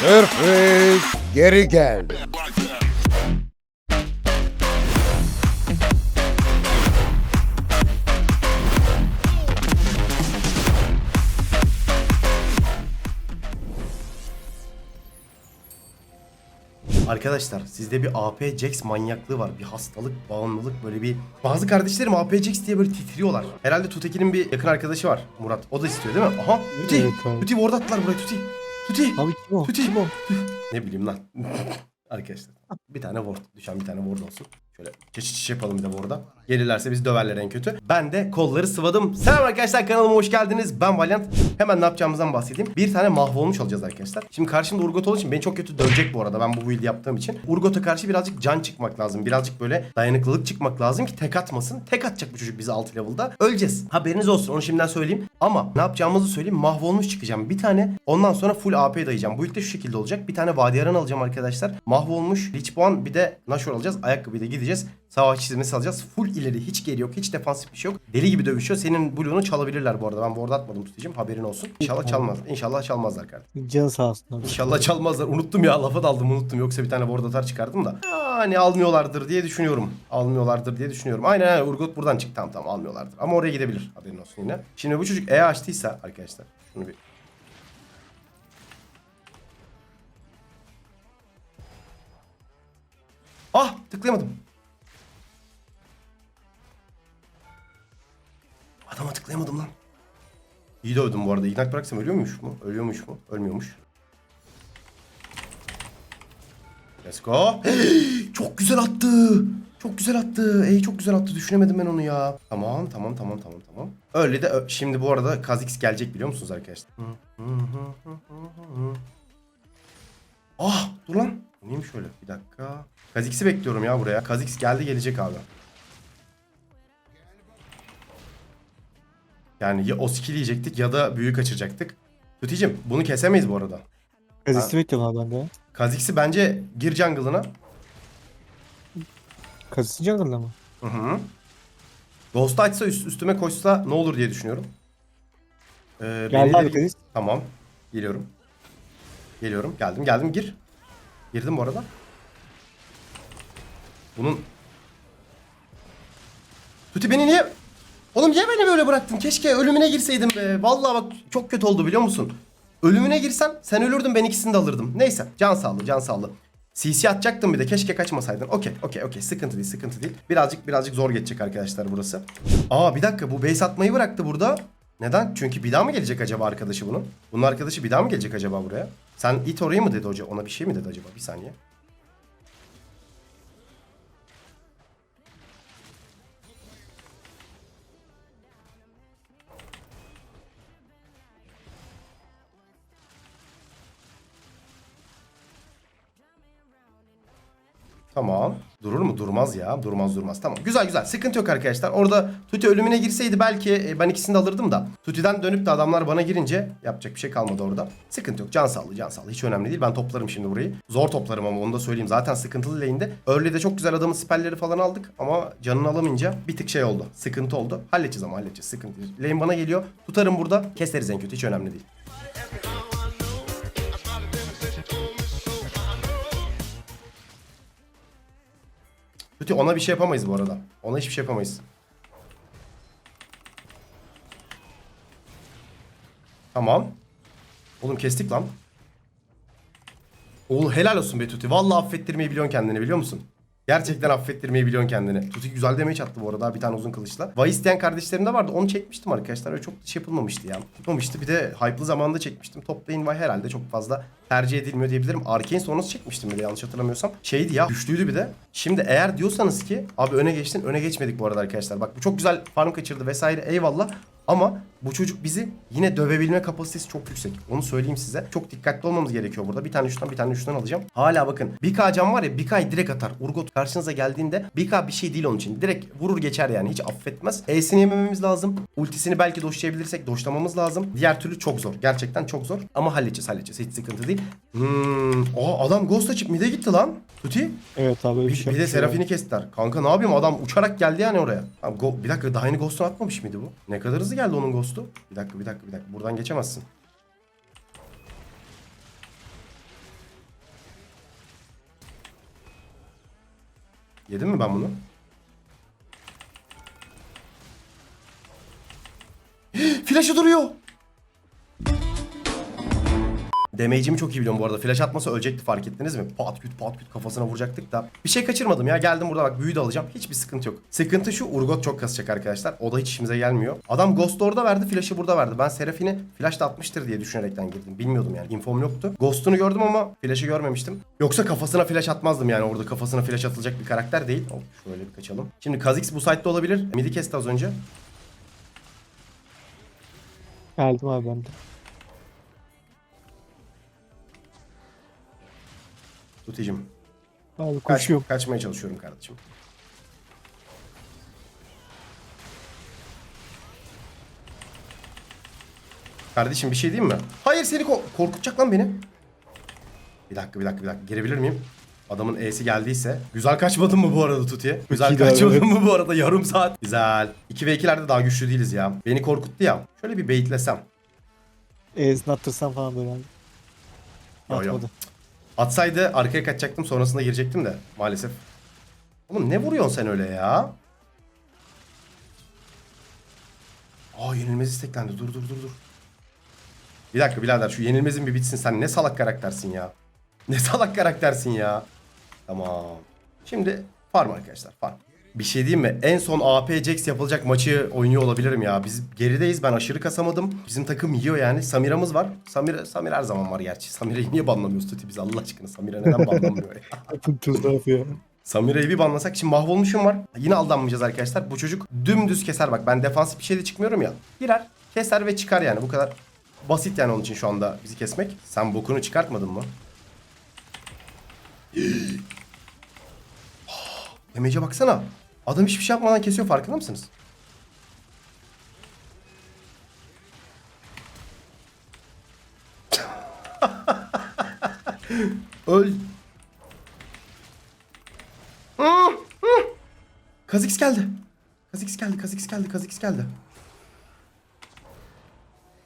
Sürpriz geri geldi. Arkadaşlar sizde bir AP Jax manyaklığı var. Bir hastalık, bağımlılık böyle bir... Bazı kardeşlerim AP Jax diye böyle titriyorlar. Herhalde Tutekin'in bir yakın arkadaşı var Murat. O da istiyor değil mi? Aha Tuti. Tuti ward attılar buraya Tuti. Tuti. Abi kim o? Tuti. Kim o? Ne bileyim lan. Arkadaşlar bir tane ward. Düşen bir tane ward olsun. Şöyle çeşit çeşit yapalım bir de ward'a. Gelirlerse biz döverler en kötü. Ben de kolları sıvadım. Selam arkadaşlar kanalıma hoş geldiniz. Ben Valiant. Hemen ne yapacağımızdan bahsedeyim. Bir tane mahvolmuş alacağız arkadaşlar. Şimdi karşımda Urgot olduğu için beni çok kötü dövecek bu arada ben bu build yaptığım için. Urgot'a karşı birazcık can çıkmak lazım. Birazcık böyle dayanıklılık çıkmak lazım ki tek atmasın. Tek atacak bu çocuk bizi 6 level'da. Öleceğiz. Haberiniz olsun onu şimdiden söyleyeyim. Ama ne yapacağımızı söyleyeyim. Mahvolmuş çıkacağım. Bir tane ondan sonra full AP dayayacağım. Bu ilk de şu şekilde olacak. Bir tane Vadiyaran alacağım arkadaşlar. Mahvolmuş, Lich Puan bir de Nashor alacağız. Ayakkabıyla gideceğiz. Savaş çizmesi alacağız. Full ileri hiç geri yok. Hiç defansif bir şey yok. Deli gibi dövüşüyor. Senin Blue'unu çalabilirler bu arada. Ben ward atmadım tutacağım. Haberin olsun. İnşallah çalmaz. İnşallah çalmazlar kardeşim. Can sağ olsun abi. İnşallah çalmazlar. Unuttum ya lafa daldım unuttum. Yoksa bir tane ward atar çıkardım da. Hani almıyorlardır diye düşünüyorum. Almıyorlardır diye düşünüyorum. Aynen aynen Urgot buradan çık. Tamam tamam almıyorlardır. Ama oraya gidebilir. Haberin olsun yine. Şimdi bu çocuk E açtıysa arkadaşlar. Şunu bir Ah tıklayamadım. Adama tıklayamadım lan. İyi dövdüm bu arada. İgnat bıraksam ölüyormuş mu? Ölüyormuş mu? Ölmüyormuş. Let's go. çok güzel attı. Çok güzel attı. Ey çok güzel attı. Düşünemedim ben onu ya. Tamam tamam tamam tamam tamam. Öyle de şimdi bu arada Kazix gelecek biliyor musunuz arkadaşlar? Ah dur lan. Neymiş öyle? Bir dakika. Kazix'i bekliyorum ya buraya. Kazix geldi gelecek abi. Yani ya o skill yiyecektik ya da büyük kaçıracaktık. Tuticim bunu kesemeyiz bu arada. Kazisi bekliyorum abi ben de. Kazix'i bence gir jungle'ına. Kazisi jungle'da mı? Hı hı. Ghost açsa üst, üstüme koşsa ne olur diye düşünüyorum. Ee, beni Geldi de- abi Kazis. Tamam. Geliyorum. Geliyorum. Geldim. Geldim. Gir. Girdim bu arada. Bunun... Tuti beni niye... Oğlum niye beni böyle bıraktın? Keşke ölümüne girseydim be. Vallahi bak çok kötü oldu biliyor musun? Ölümüne girsen sen ölürdün ben ikisini de alırdım. Neyse can sağlığı can sağlığı. CC atacaktım bir de keşke kaçmasaydın. Okey okey okey sıkıntı değil sıkıntı değil. Birazcık birazcık zor geçecek arkadaşlar burası. Aa bir dakika bu base atmayı bıraktı burada. Neden? Çünkü bir daha mı gelecek acaba arkadaşı bunun? Bunun arkadaşı bir daha mı gelecek acaba buraya? Sen it oraya mı dedi hoca? Ona bir şey mi dedi acaba? Bir saniye. Tamam. Durur mu? Durmaz ya. Durmaz durmaz. Tamam. Güzel güzel. Sıkıntı yok arkadaşlar. Orada Tuti ölümüne girseydi belki e, ben ikisini de alırdım da. Tuti'den dönüp de adamlar bana girince yapacak bir şey kalmadı orada. Sıkıntı yok. Can sağlığı can sağlığı. Hiç önemli değil. Ben toplarım şimdi burayı. Zor toplarım ama onu da söyleyeyim. Zaten sıkıntılı lane'de. Early'de çok güzel adamın spellleri falan aldık. Ama canını alamayınca bir tık şey oldu. Sıkıntı oldu. Halledeceğiz ama halledeceğiz. Sıkıntı değil. Lane bana geliyor. Tutarım burada. Keseriz en kötü. Hiç önemli değil. Tuti ona bir şey yapamayız bu arada. Ona hiçbir şey yapamayız. Tamam. Oğlum kestik lan. Oğlum helal olsun be Tuti. Vallahi affettirmeyi biliyorsun kendini biliyor musun? Gerçekten affettirmeyi biliyorsun kendini. Tuti güzel damage attı bu arada bir tane uzun kılıçla. Vay isteyen kardeşlerim de vardı. Onu çekmiştim arkadaşlar. Öyle çok şey yapılmamıştı ya. Tutmamıştı. Bir de hype'lı zamanda çekmiştim. Top lane Vay herhalde çok fazla tercih edilmiyor diyebilirim. Arcane sonrası çekmiştim bir de yanlış hatırlamıyorsam. Şeydi ya güçlüydü bir de. Şimdi eğer diyorsanız ki abi öne geçtin öne geçmedik bu arada arkadaşlar. Bak bu çok güzel farm kaçırdı vesaire eyvallah. Ama bu çocuk bizi yine dövebilme kapasitesi çok yüksek. Onu söyleyeyim size. Çok dikkatli olmamız gerekiyor burada. Bir tane şundan bir tane şundan alacağım. Hala bakın. 1K can var ya 1K direkt atar. Urgot karşınıza geldiğinde 1K bir şey değil onun için. Direkt vurur geçer yani. Hiç affetmez. E'sini yemememiz lazım. Ultisini belki doşlayabilirsek doşlamamız lazım. Diğer türlü çok zor. Gerçekten çok zor. Ama halledeceğiz halledeceğiz. Hiç sıkıntı değil. Hmm. Aa adam ghost açıp mid'e gitti lan. Tuti. Evet abi bir Bir, şey de ya. Serafini kestiler. Kanka ne yapayım adam uçarak geldi yani oraya. Abi, bir dakika daha yeni Ghost'unu atmamış mıydı bu? Ne kadar hızlı geldi onun dostum. Bir dakika bir dakika bir dakika. Buradan geçemezsin. Yedim mi ben bunu? Flaşı duruyor. Damage'imi çok iyi biliyorum bu arada. Flash atmasa ölecekti fark ettiniz mi? Pat küt pat küt kafasına vuracaktık da. Bir şey kaçırmadım ya. Geldim burada bak büyü de alacağım. Hiçbir sıkıntı yok. Sıkıntı şu Urgot çok kasacak arkadaşlar. O da hiç işimize gelmiyor. Adam Ghost orada verdi. Flash'ı burada verdi. Ben Seraphine Flash da atmıştır diye düşünerekten girdim. Bilmiyordum yani. Infom yoktu. Ghost'unu gördüm ama Flash'ı görmemiştim. Yoksa kafasına flash atmazdım yani. Orada kafasına flash atılacak bir karakter değil. Hop şöyle bir kaçalım. Şimdi Kha'Zix bu site'de olabilir. Midi kesti az önce. Geldim abi ben de. Tuticim. Abi Kaç, koşuyorum. kaçmaya çalışıyorum kardeşim. Kardeşim bir şey diyeyim mi? Hayır seni ko- korkutacak lan beni. Bir dakika bir dakika bir dakika. Girebilir miyim? Adamın E'si geldiyse. Güzel kaçmadın mı bu arada Tuti'ye? Güzel iyiydi abi, kaçmadın evet. mı bu arada? Yarım saat. Güzel. 2 ve 2'lerde daha güçlü değiliz ya. Beni korkuttu ya. Şöyle bir baitlesem. E'sini attırsam falan böyle abi. Yo, yo. Atmadı. Atsaydı arkaya kaçacaktım sonrasında girecektim de maalesef. Oğlum ne vuruyorsun sen öyle ya? Aa yenilmez isteklendi. Dur dur dur dur. Bir dakika birader şu yenilmezin bir bitsin. Sen ne salak karaktersin ya. Ne salak karaktersin ya. Tamam. Şimdi farm arkadaşlar farm. Bir şey diyeyim mi? En son AP Jax yapılacak maçı oynuyor olabilirim ya. Biz gerideyiz. Ben aşırı kasamadım. Bizim takım yiyor yani. Samira'mız var. Samira, Samir her zaman var gerçi. Samira'yı niye banlamıyoruz Tuti biz Allah aşkına? Samira neden banlanmıyor ya? Yapın tuz tarafı ya. Samira'yı bir banlasak şimdi mahvolmuşum var. Yine aldanmayacağız arkadaşlar. Bu çocuk dümdüz keser bak. Ben defansif bir şeyde çıkmıyorum ya. Girer, keser ve çıkar yani. Bu kadar basit yani onun için şu anda bizi kesmek. Sen bokunu çıkartmadın mı? Demece baksana. Adam hiçbir şey yapmadan kesiyor farkında mısınız? Öl. Kazix geldi. Kazix geldi, Kazix geldi, Kazix geldi.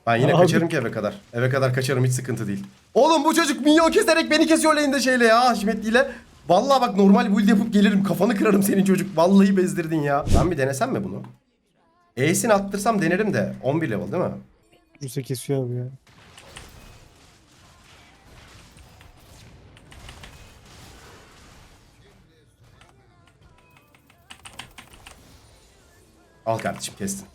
Ben yine Abi. kaçarım ki eve kadar. Eve kadar kaçarım hiç sıkıntı değil. Oğlum bu çocuk minyon keserek beni kesiyor lane'de şeyle ya Haşmetli'yle. Vallahi bak normal build yapıp gelirim kafanı kırarım senin çocuk. Vallahi bezdirdin ya. Ben bir denesem mi bunu? E'sini attırsam denerim de 11 level değil mi? Rusya kesiyor abi ya. Al kardeşim kestin.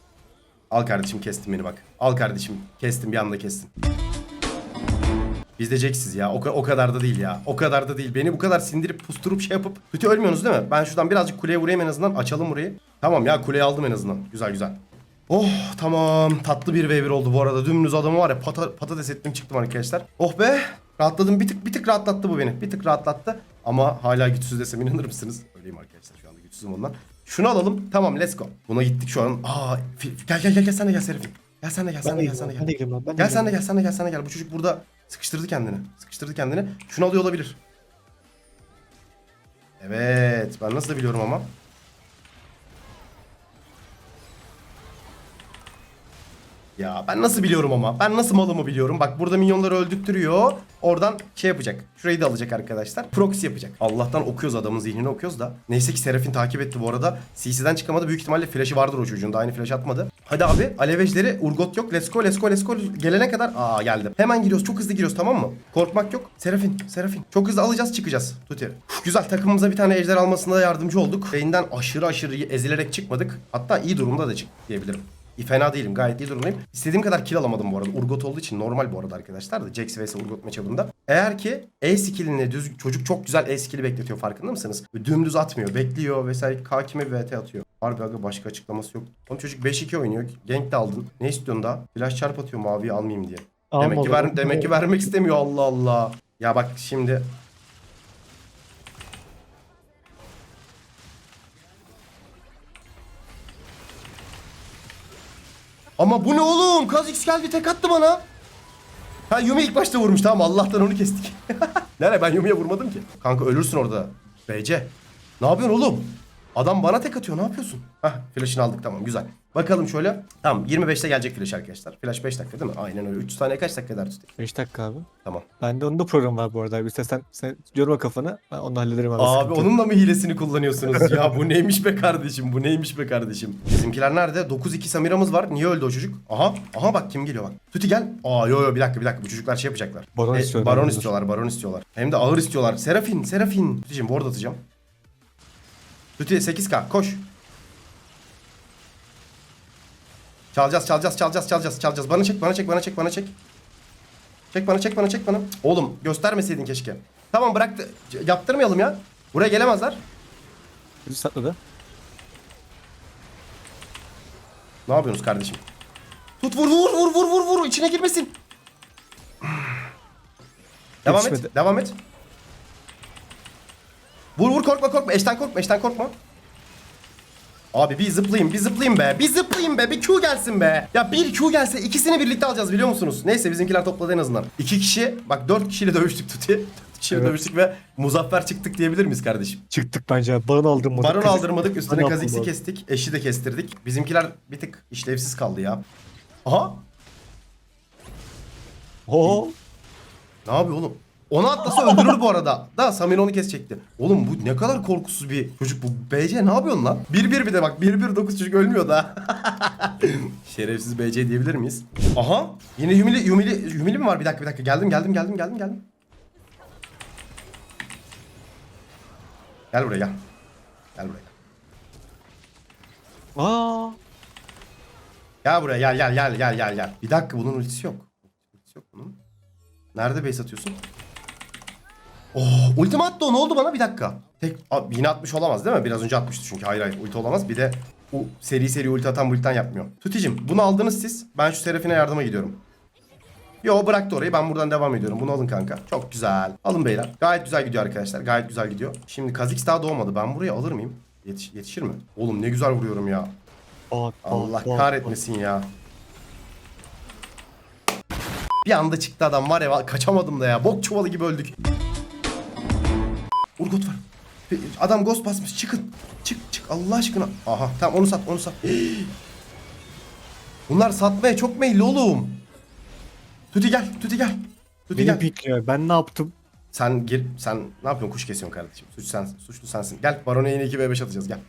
Al kardeşim kestin beni bak. Al kardeşim kestim bir anda kestin. Biz ya. O, o kadar da değil ya. O kadar da değil. Beni bu kadar sindirip pusturup şey yapıp kötü ölmüyorsunuz değil mi? Ben şuradan birazcık kuleye vurayım en azından. Açalım burayı. Tamam ya kuleyi aldım en azından. Güzel güzel. Oh tamam. Tatlı bir v oldu bu arada. Dümdüz adamı var ya pata, patates ettim çıktım arkadaşlar. Oh be. Rahatladım. Bir tık bir tık rahatlattı bu beni. Bir tık rahatlattı. Ama hala güçsüz desem inanır mısınız? Öyleyim arkadaşlar şu anda güçsüzüm ondan. Şunu alalım. Tamam let's go. Buna gittik şu an. Aa gel gel gel gel sen de gel Serafin. Gel sen de gel sen de gel sen de gel. Ben de gireyim. Ben de Gel sen de gireyim. gel sen de gel sen de gel. Bu çocuk burada sıkıştırdı kendini. Sıkıştırdı kendini. Şunu alıyor olabilir. Evet. Ben nasıl biliyorum ama. Ya ben nasıl biliyorum ama? Ben nasıl malımı biliyorum? Bak burada minyonları öldürtüyor. Oradan şey yapacak. Şurayı da alacak arkadaşlar. Proxy yapacak. Allah'tan okuyoruz adamın zihnini okuyoruz da. Neyse ki Serafin takip etti bu arada. CC'den çıkamadı. Büyük ihtimalle flash'ı vardır o çocuğun. Daha aynı flash atmadı. Hadi abi. Alevejleri Urgot yok. Let's go let's go let's go. Gelene kadar. Aa geldim. Hemen giriyoruz. Çok hızlı giriyoruz tamam mı? Korkmak yok. Serafin. Serafin. Çok hızlı alacağız çıkacağız. Tuti. Güzel takımımıza bir tane ejder almasında yardımcı olduk. Lane'den aşırı aşırı ezilerek çıkmadık. Hatta iyi durumda da çık diyebilirim. İyi, Fena değilim. Gayet iyi durumdayım. İstediğim kadar kill alamadım bu arada. Urgot olduğu için normal bu arada arkadaşlar da. Jax vs Urgot matchup'ında. Eğer ki E skillini düz çocuk çok güzel E skill'i bekletiyor farkında mısınız? Dümdüz atmıyor. Bekliyor vesaire. K kime bir VT atıyor. Harbi aga başka açıklaması yok. Oğlum çocuk 5-2 oynuyor. Gank de aldın. Ne istiyorsun daha? Flash çarp atıyor maviyi almayayım diye. Alma demek ki ver, demek ki vermek istemiyor Allah Allah. Ya bak şimdi Ama bu ne oğlum? Kha'Zix geldi tek attı bana. Ha Yumi ilk başta vurmuş tamam Allah'tan onu kestik. Nerede ben Yumi'ye vurmadım ki. Kanka ölürsün orada. BC. Ne yapıyorsun oğlum? Adam bana tek atıyor ne yapıyorsun? Hah flash'ını aldık tamam güzel. Bakalım şöyle. Tamam 25'te gelecek flash arkadaşlar. Flash 5 dakika değil mi? Aynen öyle. 3 saniye kaç dakika eder tutayım? 5 dakika abi. Tamam. Bende onun da programı var bu arada abi. İstersen sen yorma kafanı. Ben onu hallederim abi. Abi sıkıntı yok. onun da mı hilesini kullanıyorsunuz? ya bu neymiş be kardeşim? Bu neymiş be kardeşim? Bizimkiler nerede? 9-2 Samira'mız var. Niye öldü o çocuk? Aha. Aha bak kim geliyor bak. Tuti gel. Aa yo yo bir dakika bir dakika. Bu çocuklar şey yapacaklar. Baron E, istiyorlar. Baron istiyorlar. Baron istiyorlar. Hem de ağır istiyorlar. Serafin. Serafin. Tuti'cim board atacağım. Tuti 8k koş. Çalacağız, çalacağız, çalacağız, çalacağız, çalacağız. Bana çek, bana çek, bana çek, bana çek. Çek bana, çek bana, çek bana. Oğlum göstermeseydin keşke. Tamam bıraktı. C- Yaptırmayalım ya. Buraya gelemezler. Bizi satladı. Ne yapıyorsunuz kardeşim? Tut vur vur vur vur vur vur içine girmesin. Devam et. Devam et. Vur vur korkma korkma. Eşten korkma. Eşten korkma. Abi bir zıplayayım, bir zıplayayım be. Bir zıplayayım be. Bir Q gelsin be. Ya bir Q gelse ikisini birlikte alacağız biliyor musunuz? Neyse bizimkiler topladı en azından. İki kişi, bak dört kişiyle dövüştük Tuti. Kişiyle Evet. dövüştük ve muzaffer çıktık diyebilir miyiz kardeşim? Çıktık bence. Baron aldırmadık. Baron aldırmadık, üstüne aldırmadık. kestik, eşi de kestirdik. Bizimkiler bir tık işlevsiz kaldı ya. Aha! Oo. Ne yapıyor oğlum? Onu atlasa öldürür bu arada. Da Samir onu kesecekti. Oğlum bu ne kadar korkusuz bir çocuk bu. BC ne yapıyorsun lan? 1-1 bir de bak 1-1-9 çocuk ölmüyor da. Şerefsiz BC diyebilir miyiz? Aha! Yine Yumili, Yumili, Yumili mi var? Bir dakika bir dakika. Geldim geldim geldim geldim geldim. Gel buraya gel. Gel buraya. Aa. Gel buraya gel gel gel gel gel gel. Bir dakika bunun ultisi yok. Ultisi yok bunun. Nerede base atıyorsun? Oh, ultimi attı o ne oldu bana bir dakika. Tek a, yine atmış olamaz değil mi? Biraz önce atmıştı çünkü hayır hayır ulti olamaz. Bir de o seri seri ulti atan bulten yapmıyor. Tuticim bunu aldınız siz. Ben şu Serafine yardıma gidiyorum. Yo bıraktı orayı ben buradan devam ediyorum. Bunu alın kanka. Çok güzel. Alın beyler. Gayet güzel gidiyor arkadaşlar. Gayet güzel gidiyor. Şimdi Kha'Zix daha doğmadı. Ben burayı alır mıyım? Yetiş- yetişir mi? Oğlum ne güzel vuruyorum ya. Bak, Allah bak, bak, kahretmesin ya. Bir anda çıktı adam var ya kaçamadım da ya. Bok çuvalı gibi öldük. Urgot var. Adam ghost basmış çıkın. Çık çık Allah aşkına. Aha tamam onu sat onu sat. Bunlar satmaya çok meyilli oğlum. Tuti gel Tuti gel. Tuti Beni gel. pikliyor. Ben ne yaptım? Sen gir sen ne yapıyorsun kuş kesiyorsun kardeşim. Suç sen, suçlu sensin. Gel Baron'a yine 2v5 atacağız gel.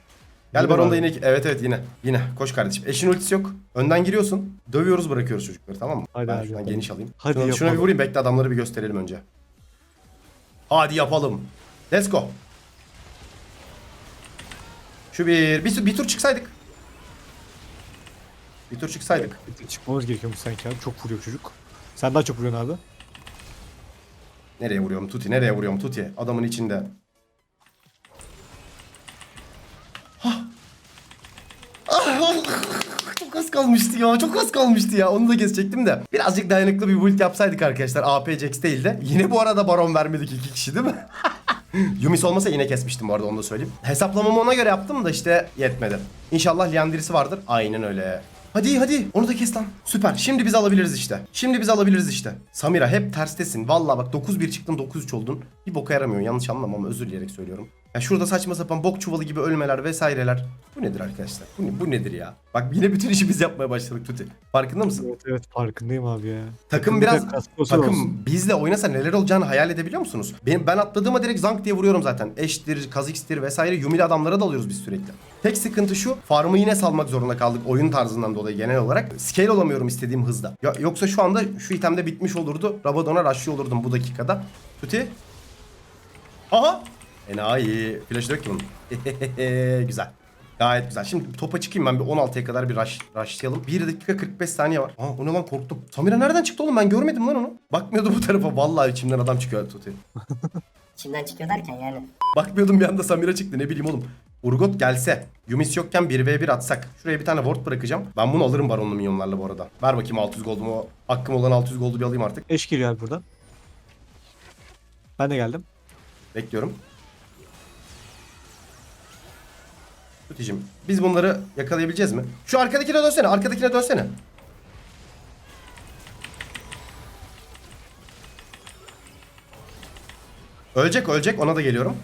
Gel Yine Baron'da yine iki- evet evet yine. Yine koş kardeşim. Eşin ultisi yok. Önden giriyorsun. Dövüyoruz bırakıyoruz çocukları tamam mı? Hadi, ben hadi şuradan yapalım. geniş alayım. Hadi şuna, şuna bir vurayım bekle adamları bir gösterelim önce. Hadi yapalım. Let's go. Şu bir, bir, bir tur çıksaydık. Bir tur çıksaydık. Çıkmamız gerekiyormuş sanki abi. Çok vuruyor çocuk. Sen daha çok vuruyorsun abi. Nereye vuruyorum Tuti? Nereye vuruyorum Tuti? Adamın içinde. Hah. Ah, Çok az kalmıştı ya. Çok az kalmıştı ya. Onu da kesecektim de. Birazcık dayanıklı bir build yapsaydık arkadaşlar. AP Jax değil de. Yine bu arada baron vermedik iki kişi değil mi? Yumis olmasa yine kesmiştim bu arada onu da söyleyeyim. Hesaplamamı ona göre yaptım da işte yetmedi. İnşallah Liandry'si vardır. Aynen öyle. Hadi hadi onu da kes lan. Süper. Şimdi biz alabiliriz işte. Şimdi biz alabiliriz işte. Samira hep terstesin. Vallahi bak 9-1 çıktın 9-3 oldun. Bir boka yaramıyor. Yanlış anlamam ama özür dileyerek söylüyorum. Ya şurada saçma sapan bok çuvalı gibi ölmeler vesaireler. Bu nedir arkadaşlar? Bu, ne- bu nedir ya? Bak yine bütün işi biz yapmaya başladık Tuti. Farkında mısın? Evet evet farkındayım abi ya. Takım bir biraz takım olsun. bizle oynasa neler olacağını hayal edebiliyor musunuz? Benim ben atladığıma direkt zank diye vuruyorum zaten. Eştir, Kazix'tir vesaire Yumili adamlara dalıyoruz biz sürekli. Tek sıkıntı şu. Farmı yine salmak zorunda kaldık oyun tarzından dolayı genel olarak. Scale olamıyorum istediğim hızda. Ya, yoksa şu anda şu itemde bitmiş olurdu. Rabadon'a rushlıyor olurdum bu dakikada. Tuti. Aha. Enayi. Flash dök ki bunun. güzel. Gayet güzel. Şimdi topa çıkayım ben bir 16'ya kadar bir rush, rushlayalım. 1 dakika 45 saniye var. Aa o ne lan korktum. Samira nereden çıktı oğlum ben görmedim lan onu. Bakmıyordu bu tarafa. Vallahi içimden adam çıkıyor Tuti. İçimden çıkıyor derken yani. Bakmıyordum bir anda Samira çıktı ne bileyim oğlum. Urgot gelse, Yumis yokken 1v1 atsak. Şuraya bir tane ward bırakacağım. Ben bunu alırım baronlu minyonlarla bu arada. Ver bakayım 600 goldumu. Hakkım olan 600 goldu bir alayım artık. Eş geliyor abi buradan. Ben de geldim. Bekliyorum. Tuticim biz bunları yakalayabileceğiz mi? Şu arkadakine dönsene. Arkadakine dönsene. Ölecek ölecek ona da geliyorum.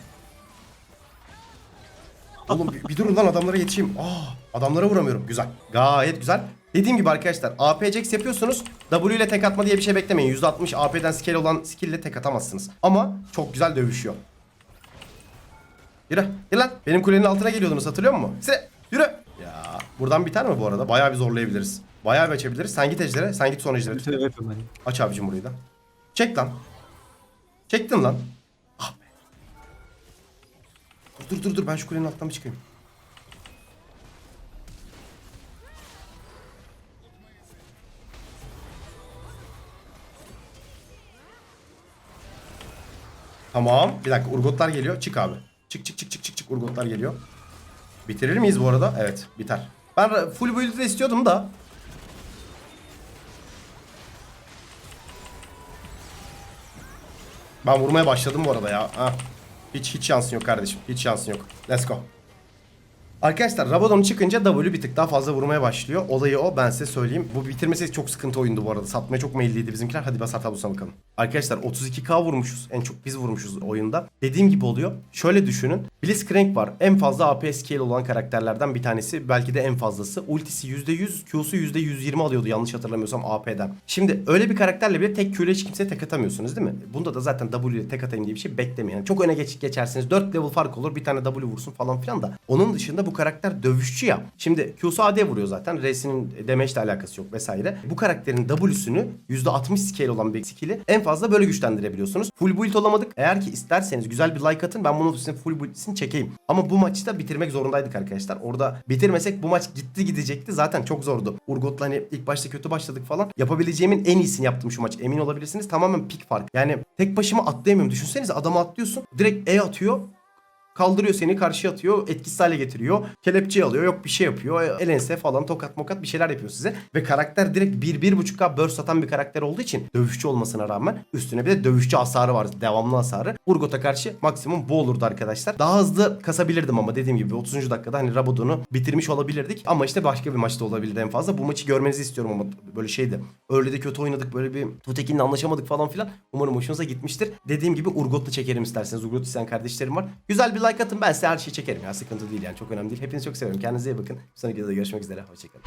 Oğlum bir, bir durun lan adamlara yetişeyim. Aa, adamlara vuramıyorum. Güzel. Gayet güzel. Dediğim gibi arkadaşlar AP Jax yapıyorsunuz. W ile tek atma diye bir şey beklemeyin. %60 AP'den skill olan skill ile tek atamazsınız. Ama çok güzel dövüşüyor. Yürü. Gel lan. Benim kulenin altına geliyordunuz hatırlıyor musun? Size. Yürü. Ya buradan biter mi bu arada? Bayağı bir zorlayabiliriz. Bayağı bir açabiliriz. Sen git ejdere. Sen git son ejdere. Evet, evet, evet. Aç abicim burayı da. Çek lan. Çektin lan. Ah be. Dur dur dur dur ben şu kulenin altından bir çıkayım. Tamam. Bir dakika Urgotlar geliyor. Çık abi. Çık çık çık çık çık çık Urgotlar geliyor. Bitirir miyiz bu arada? Evet biter. Ben full build'i istiyordum da. Ben vurmaya başladım bu arada ya. Ha. Hiç hiç şansın yok kardeşim. Hiç şansın yok. Let's go. Arkadaşlar Rabadon çıkınca W bir tık daha fazla vurmaya başlıyor. Olayı o ben size söyleyeyim. Bu bitirmesi çok sıkıntı oyundu bu arada. Satmaya çok meyilliydi bizimkiler. Hadi basar tablosuna bakalım. Arkadaşlar 32k vurmuşuz. En çok biz vurmuşuz oyunda. Dediğim gibi oluyor. Şöyle düşünün. Blitzcrank var. En fazla AP scale olan karakterlerden bir tanesi. Belki de en fazlası. Ultisi %100, Q'su %120 alıyordu yanlış hatırlamıyorsam AP'den. Şimdi öyle bir karakterle bile tek Q ile hiç kimseye tek atamıyorsunuz değil mi? Bunda da zaten W ile tek atayım diye bir şey beklemeyin. Yani çok öne geç, geçersiniz. 4 level fark olur. Bir tane W vursun falan filan da. Onun dışında bu karakter dövüşçü ya. Şimdi Q'su AD vuruyor zaten. R'sinin damage ile alakası yok vesaire. Bu karakterin W'sünü %60 scale olan bir skill'i en fazla böyle güçlendirebiliyorsunuz. Full build olamadık. Eğer ki isterseniz güzel bir like atın ben bunu sizin full build'sini çekeyim. Ama bu maçı da bitirmek zorundaydık arkadaşlar. Orada bitirmesek bu maç gitti gidecekti. Zaten çok zordu. Urgot'la hani ilk başta kötü başladık falan. Yapabileceğimin en iyisini yaptım şu maç. Emin olabilirsiniz. Tamamen pik fark. Yani tek başıma atlayamıyorum. Düşünsenize adamı atlıyorsun. Direkt E atıyor. Kaldırıyor seni karşıya atıyor etkisiz hale getiriyor. Kelepçe alıyor yok bir şey yapıyor. Elense falan tokat mokat bir şeyler yapıyor size. Ve karakter direkt 1-1.5k burst atan bir karakter olduğu için dövüşçü olmasına rağmen üstüne bir de dövüşçü hasarı var. Devamlı hasarı. Urgot'a karşı maksimum bu olurdu arkadaşlar. Daha hızlı kasabilirdim ama dediğim gibi 30. dakikada hani Rabadon'u bitirmiş olabilirdik. Ama işte başka bir maçta olabilirdi en fazla. Bu maçı görmenizi istiyorum ama böyle şeydi. Öyle de kötü oynadık böyle bir Tutekin'le anlaşamadık falan filan. Umarım hoşunuza gitmiştir. Dediğim gibi Urgot'la çekerim isterseniz. Urgot isteyen kardeşlerim var. Güzel bir like atın ben size her şeyi çekerim ya. Sıkıntı değil yani çok önemli değil. Hepinizi çok seviyorum. Kendinize iyi bakın. Bir sonraki videoda görüşmek üzere. Hoşçakalın.